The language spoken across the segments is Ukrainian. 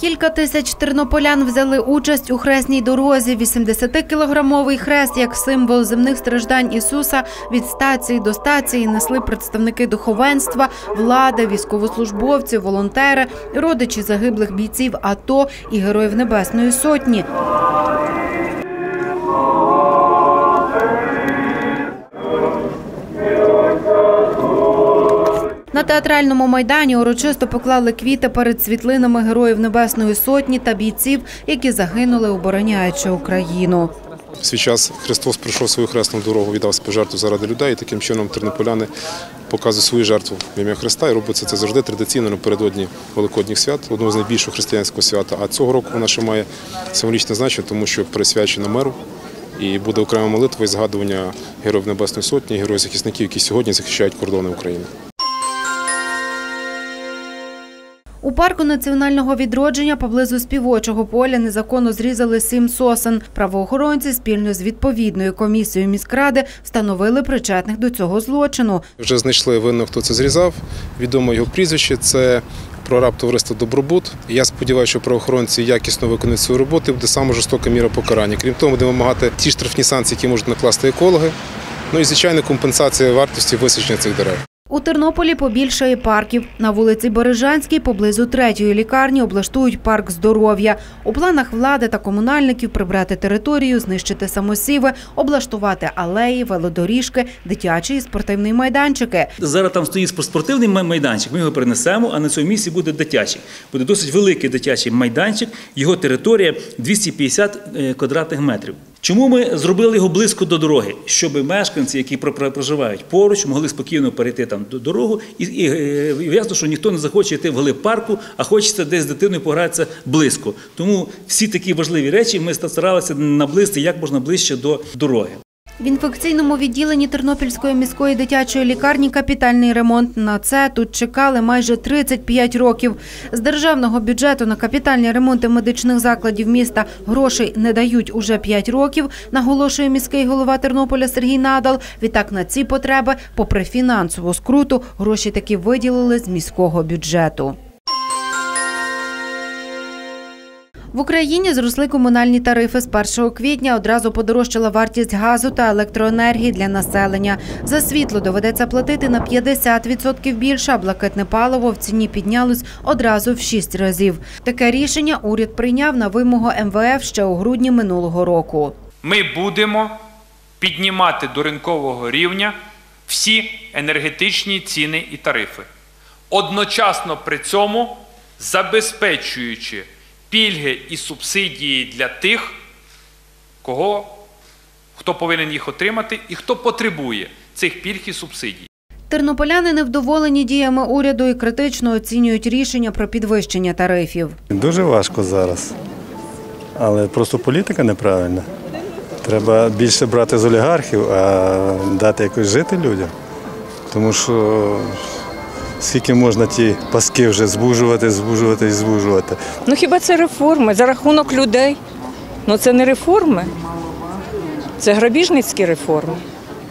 Кілька тисяч тернополян взяли участь у хресній дорозі. 80-кілограмовий хрест як символ земних страждань Ісуса від стації до стації несли представники духовенства, влади, військовослужбовці, волонтери, родичі загиблих бійців АТО і героїв Небесної Сотні. На театральному майдані урочисто поклали квіти перед світлинами героїв Небесної Сотні та бійців, які загинули, обороняючи Україну. В свій час Христос пройшов свою хресну дорогу, віддав себе жертву заради людей. І таким чином тернополяни показують свою жертву в ім'я Христа і робиться це завжди традиційно напередодні Великодніх свят, одного з найбільшого християнського свята. А цього року вона ще має символічне значення, тому що присвячена миру. І буде окрема молитва і згадування героїв Небесної Сотні, героїв захисників, які сьогодні захищають кордони України. У парку національного відродження поблизу співочого поля незаконно зрізали сім сосен. Правоохоронці спільно з відповідною комісією міськради встановили причетних до цього злочину. Вже знайшли винного, хто це зрізав. Відомо його прізвище. Це прораб товариства Добробут. Я сподіваюся, що правоохоронці якісно виконують свою роботу і буде саме жорстока міра покарання. Крім того, буде вимагати ті штрафні санкції, які можуть накласти екологи. Ну і звичайно, компенсація вартості висадження цих дерев. У Тернополі побільшає парків. На вулиці Бережанській поблизу третьої лікарні облаштують парк здоров'я. У планах влади та комунальників прибрати територію, знищити самосіви, облаштувати алеї, велодоріжки, дитячі і спортивні майданчики. Зараз там стоїть спортивний майданчик. Ми його перенесемо, а на цьому місці буде дитячий. Буде досить великий дитячий майданчик. Його територія 250 е, квадратних метрів. Чому ми зробили його близько до дороги? Щоб мешканці, які про- про- проживають поруч, могли спокійно перейти там до дорогу, і, і, е, і ясно, що ніхто не захоче йти в глиб парку, а хочеться десь з дитиною погратися близько. Тому всі такі важливі речі ми старалися наблизити як можна ближче до дороги. В інфекційному відділенні Тернопільської міської дитячої лікарні капітальний ремонт. На це тут чекали майже 35 років. З державного бюджету на капітальні ремонти медичних закладів міста грошей не дають уже 5 років, наголошує міський голова Тернополя Сергій Надал. Відтак на ці потреби, попри фінансову скруту, гроші таки виділили з міського бюджету. В Україні зросли комунальні тарифи з 1 квітня. Одразу подорожчала вартість газу та електроенергії для населення. За світло доведеться платити на 50% більше, а блакитне паливо в ціні піднялось одразу в 6 разів. Таке рішення уряд прийняв на вимогу МВФ ще у грудні минулого року. Ми будемо піднімати до ринкового рівня всі енергетичні ціни і тарифи, одночасно при цьому забезпечуючи пільги і субсидії для тих, кого, хто повинен їх отримати і хто потребує цих пільг і субсидій. Тернополяни невдоволені діями уряду і критично оцінюють рішення про підвищення тарифів. Дуже важко зараз, але просто політика неправильна. Треба більше брати з олігархів, а дати якось жити людям. Тому що скільки можна ті паски вже збужувати, збужувати і збужувати. Ну хіба це реформи за рахунок людей? Ну це не реформи, це грабіжницькі реформи.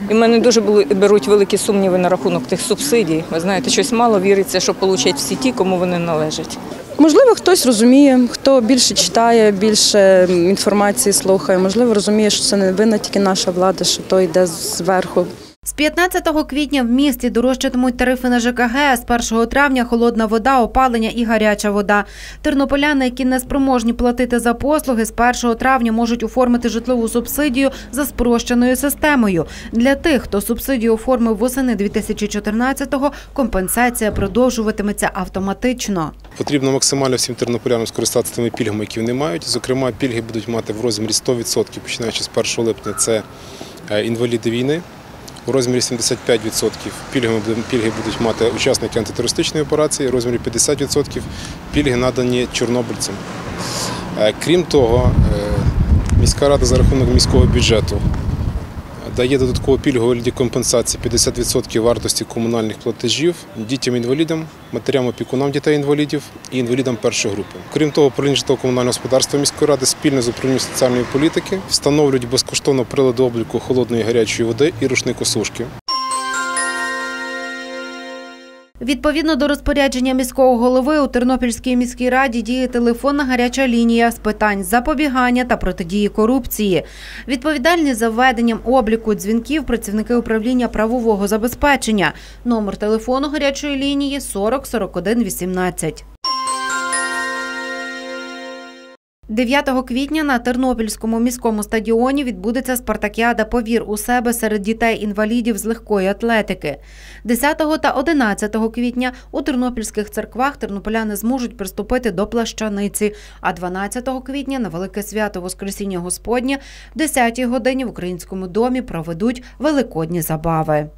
І в мене дуже були, беруть великі сумніви на рахунок тих субсидій. Ви знаєте, щось мало віриться, що получать всі ті, кому вони належать. Можливо, хтось розуміє, хто більше читає, більше інформації слухає. Можливо, розуміє, що це не винна тільки наша влада, що то йде зверху. З 15 квітня в місті дорожчатимуть тарифи на ЖКГ, з 1 травня холодна вода, опалення і гаряча вода. Тернополяни, які не спроможні платити за послуги, з 1 травня можуть оформити житлову субсидію за спрощеною системою. Для тих, хто субсидію оформив восени 2014-го, компенсація продовжуватиметься автоматично. Потрібно максимально всім тернополянам скористатися тими пільгами, які вони мають. Зокрема, пільги будуть мати в розмірі 100%, починаючи з 1 липня. Це е, інваліди війни. У розмірі 75% пільги, пільги будуть мати учасники антитерористичної операції, у розмірі 50% пільги надані чорнобильцям. Е, Крім того, е, міська рада за рахунок міського бюджету дає додаткову пільгу у компенсації 50% вартості комунальних платежів дітям-інвалідам, матерям-опікунам дітей-інвалідів і інвалідам першої групи. Крім того, управління житлово-комунального господарства міської ради спільно з управлінням соціальної політики встановлюють безкоштовно прилади обліку холодної гарячої води і рушникосушки. Відповідно до розпорядження міського голови у Тернопільській міській раді діє телефонна гаряча лінія з питань запобігання та протидії корупції. Відповідальні за введенням обліку дзвінків працівники управління правового забезпечення. Номер телефону гарячої лінії 40 41 18. 9 квітня на Тернопільському міському стадіоні відбудеться спартакіада Повір у себе серед дітей-інвалідів з легкої атлетики. 10 та 11 квітня у тернопільських церквах тернополяни зможуть приступити до плащаниці. А 12 квітня на велике свято Воскресіння Господнє в 10 годині в українському домі проведуть великодні забави.